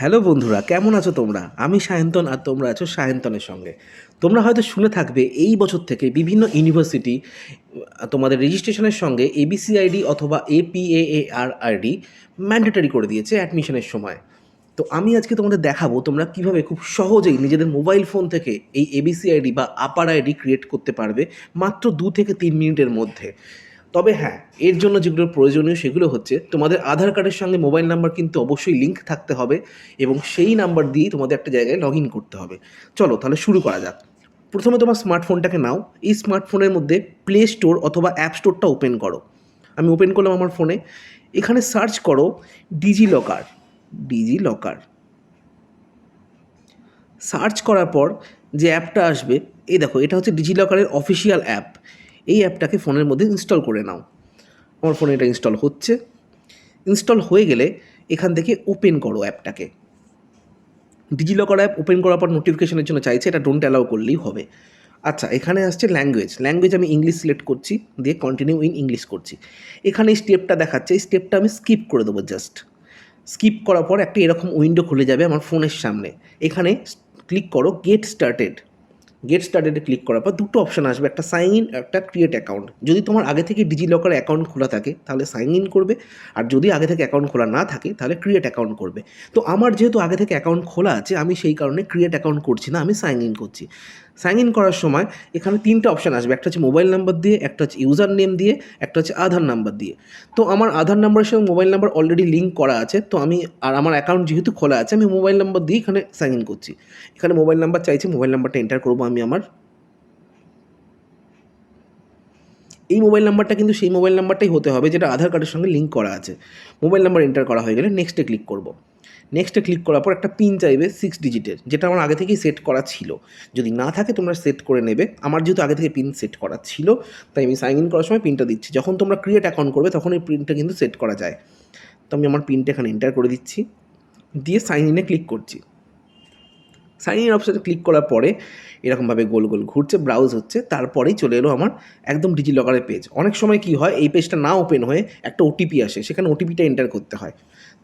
Hello বন্ধুরা, কেমন আছো তোমরা? আমি সায়ন্তন আর তোমরা আছো সায়ন্তনের সঙ্গে। তোমরা হয়তো শুনে থাকবে এই বছর থেকে বিভিন্ন ইউনিভার্সিটি, তোমাদের রেজিস্ট্রেশনের সঙ্গে এবিসিআইডি অথবা এপিএএআর আইডি ম্যান্ডেটারি করে দিয়েছে অ্যাডমিশনের সময়। তো আমি আজকে তোমাদের দেখাবো তোমরা কীভাবে খুব সহজেই নিজেদের মোবাইল ফোন থেকে এই এবিসি আইডি বা আপার আইডি ক্রিয়েট করতে পারবে মাত্র দু থেকে তিন মিনিটের মধ্যে। তবে হ্যাঁ এর জন্য যেগুলো প্রয়োজনীয় সেগুলো হচ্ছে তোমাদের আধার কার্ডের সঙ্গে মোবাইল নাম্বার কিন্তু অবশ্যই লিঙ্ক থাকতে হবে এবং সেই নাম্বার দিয়েই তোমাদের একটা জায়গায় লগ করতে হবে। চলো তাহলে শুরু করা যাক। প্রথমে তোমার স্মার্টফোনটাকে নাও। এই স্মার্টফোনের মধ্যে প্লে স্টোর অথবা অ্যাপ স্টোরটা ওপেন করো। আমি ওপেন করলাম আমার ফোনে এখানে সার্চ করো DigiLocker DigiLocker search করার পর যে অ্যাপটা আসবে, এই দেখো, এটা হচ্ছে ডিজি লকারের অফিসিয়াল অ্যাপ এই অ্যাপটাকে ফোনের মধ্যে ইনস্টল করে নাও। আমার ফোনে এটা ইনস্টল হচ্ছে। ইনস্টল হয়ে গেলে এখান থেকে ওপেন করো অ্যাপটাকে। ডিজিলকার অ্যাপ ওপেন করার পর নোটিফিকেশনের জন্য চাইছে, এটা ডোন্ট অ্যালাউ করলেই হবে। আচ্ছা এখানে আসছে ল্যাঙ্গুয়েজ ল্যাঙ্গুয়েজ আমি ইংলিশ সিলেক্ট করছি, দিয়ে কন্টিনিউ ইন ইংলিশ করছি। এখানে এই স্টেপটা দেখাচ্ছে, এই স্টেপটা আমি স্কিপ করে দেবো জাস্ট স্কিপ করার পর একটা এরকম উইন্ডো খুলে যাবে আমার ফোনের সামনে। এখানে ক্লিক করো গেট স্টার্টেড গেট স্টার্টেডে ক্লিক করার পর দুটো অপশান আসবে, একটা সাইন ইন একটা ক্রিয়েট অ্যাকাউন্ট যদি তোমার আগে থেকে ডিজিলকার অ্যাকাউন্ট খোলা থাকে, তাহলে সাইন ইন করবে। আর যদি আগে থেকে অ্যাকাউন্ট খোলা না থাকে, তাহলে ক্রিয়েট অ্যাকাউন্ট করবে। তো আমার যেহেতু আগে থেকে অ্যাকাউন্ট খোলা আছে, আমি সেই কারণে ক্রিয়েট অ্যাকাউন্ট করছি না, আমি সাইন ইন করছি। সাইন ইন করার সময় এখানে তিনটে অপশান আসবে, একটা হচ্ছে মোবাইল নাম্বার দিয়ে, একটা হচ্ছে ইউজার নেম দিয়ে, একটা হচ্ছে আধার নাম্বার দিয়ে। তো আমার আধার নাম্বারের সঙ্গে মোবাইল নাম্বার অলরেডি লিঙ্ক করা আছে, তো আমি আর আমার অ্যাকাউন্ট যেহেতু খোলা আছে, আমি মোবাইল নাম্বার দিয়ে এখানে সাইন ইন করছি। এখানে মোবাইল নাম্বার চাইছে মোবাইল নাম্বারটা এন্টার করব আমি আমার এই মোবাইল নাম্বারটা কিন্তু সেই মোবাইল নাম্বারটাই হতে হবে, যেটা আধার কার্ডের সঙ্গে লিঙ্ক করা আছে। মোবাইল নাম্বার এন্টার করা হয়ে গেলে নেক্সটে ক্লিক করব। নেক্সটে ক্লিক করার পর একটা পিন চাইবে সিক্স ডিজিটের যেটা আমার আগে থেকেই সেট করা ছিল। যদি না থাকে তোমরা সেট করে নেবে। আমার যেহেতু আগে থেকে পিন সেট করা ছিল, তাই আমি সাইন ইন করার সময় পিনটা দিচ্ছি। যখন তোমরা ক্রিয়েট অ্যাকাউন্ট করবে, তখন এই পিনটা কিন্তু সেট করা যায়। তো আমি আমার পিনটা এখানে এন্টার করে দিচ্ছি। দিয়ে সাইন ইনে ক্লিক করছি। সাইন ইন অপশানে ক্লিক করার পরে এরকমভাবে গোল গোল ঘুরছে ব্রাউজ হচ্ছে, তারপরেই চলে এলো আমার একদম ডিজি লকারের পেজ অনেক সময় কি হয়, এই পেজটা না ওপেন হয়ে একটা ওটিপি আসে, সেখানে ওটিপিটা এন্টার করতে হয়।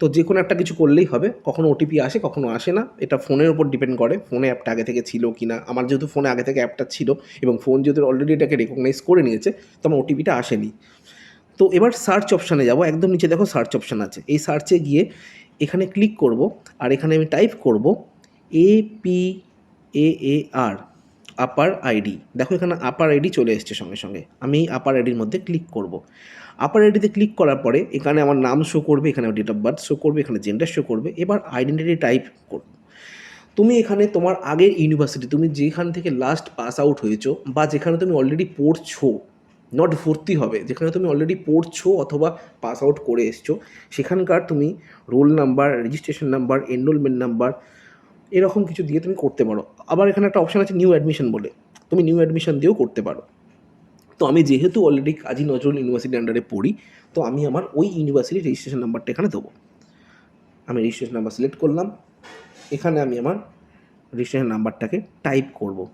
তো যে কোনো একটা কিছু করলেই হবে, কখনো ওটিপি আসে, কখনো আসে না, এটা ফোনের উপর ডিপেন্ড করে ফোনে অ্যাপটা আগে থেকে ছিল কি না, আমার যেহেতু ফোনে আগে থেকে অ্যাপটা ছিল, এবং ফোন যেহেতু অলরেডি এটাকে রেকগনাইজ করে নিয়েছে, তো আমার ওটিপিটা আসেনি। তো এবার সার্চ অপশানে যাব, একদম নিচে দেখো সার্চ অপশান আছে, এই সার্চে গিয়ে এখানে ক্লিক করব, আর এখানে আমি টাইপ করব A P A A R upper ID দেখো এখানে আপার আইডি চলে এসছে সঙ্গে সঙ্গে। আমি এই আপার আইডির মধ্যে ক্লিক করব। আপার আইডিতে ক্লিক করার পরে এখানে আমার নাম শো করবে, এখানে ডেট অফ বার্থ শো করবে, এখানে জেন্ডার শো করবে। এবার আইডেন্টিটি টাইপ করবে। তুমি এখানে তোমার আগের ইউনিভার্সিটি তুমি যেখান থেকে লাস্ট পাস আউট হয়েছো বা যেখানে তুমি অলরেডি পড়ছো নট ভর্তি হবে, যেখানে তুমি অলরেডি পড়ছো অথবা পাস আউট করে এসছো, সেখানকার তুমি roll number registration number enrolment number এরকম কিছু দিয়ে তুমি করতে পারো। আবার এখানে একটা অপশান আছে নিউ অ্যাডমিশন বলে। তুমি নিউ অ্যাডমিশন দিয়েও করতে পারো। তো আমি যেহেতু অলরেডি কাজী নজরুল ইউনিভার্সিটির আন্ডারে পড়ি, তো আমি আমার ওই ইউনিভার্সিটির রেজিস্ট্রেশন নাম্বারটা এখানে দেবো। আমি রেজিস্ট্রেশন নাম্বার সিলেক্ট করলাম। এখানে আমি আমার রেজিস্ট্রেশন নাম্বারটাকে টাইপ করব।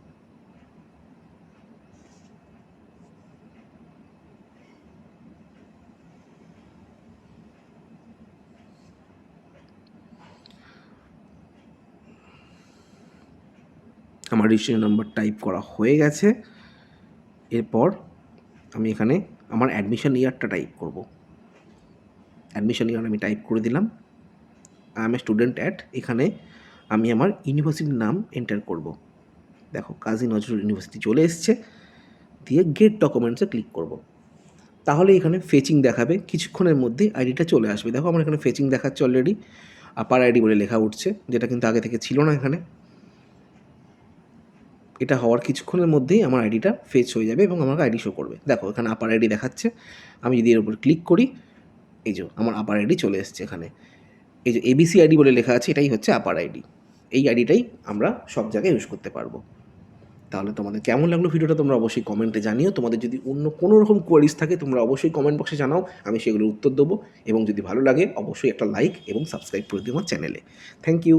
আমার রেজিস্ট্রেশন নাম্বার টাইপ করা হয়ে গেছে। এরপর আমি এখানে আমার অ্যাডমিশন ইয়ারটা টাইপ করব। অ্যাডমিশন ইয়ার আমি টাইপ করে দিলাম। I am a student at এখানে আমি আমার ইউনিভার্সিটির নাম এন্টার করব। দেখো কাজী নজরুল ইউনিভার্সিটি চলে এসছে। দিয়ে গেট ডকুমেন্টসে ক্লিক করব। তাহলে এখানে ফেচিং দেখাবে। কিছুক্ষণের মধ্যে আইডিটা চলে আসবে। দেখো আমার এখানে ফেচিং দেখাচ্ছে অলরেডি আপার আইডি বলে লেখা উঠছে, যেটা কিন্তু আগে থেকে ছিল না এখানে। এটা হওয়ার কিছুক্ষণের মধ্যেই আমার আইডিটা ফেচ হয়ে যাবে এবং আমাকে আইডি শো করবে। দেখো, এখানে আপার আইডি দেখাচ্ছে। আমি যদি এর উপর ক্লিক করি, এই যে আমার আপার আইডি চলে এসছে এখানে। এই যে এবিসি আইডি বলে লেখা আছে, এটাই হচ্ছে আপার আইডি এই আইডিটাই আমরা সব জায়গায় ইউজ করতে পারব। তাহলে তোমাদের কেমন লাগল ভিডিওটা তোমরা অবশ্যই কমেন্টে জানিও। তোমাদের যদি অন্য কোনো রকম কোয়ারিজ থাকে, তোমরা অবশ্যই কমেন্ট বক্সে জানাও। আমি সেগুলোর উত্তর দেবো এবং যদি ভালো লাগে, অবশ্যই একটা লাইক এবং সাবস্ক্রাইব করে দিও আমার চ্যানেলে থ্যাংক ইউ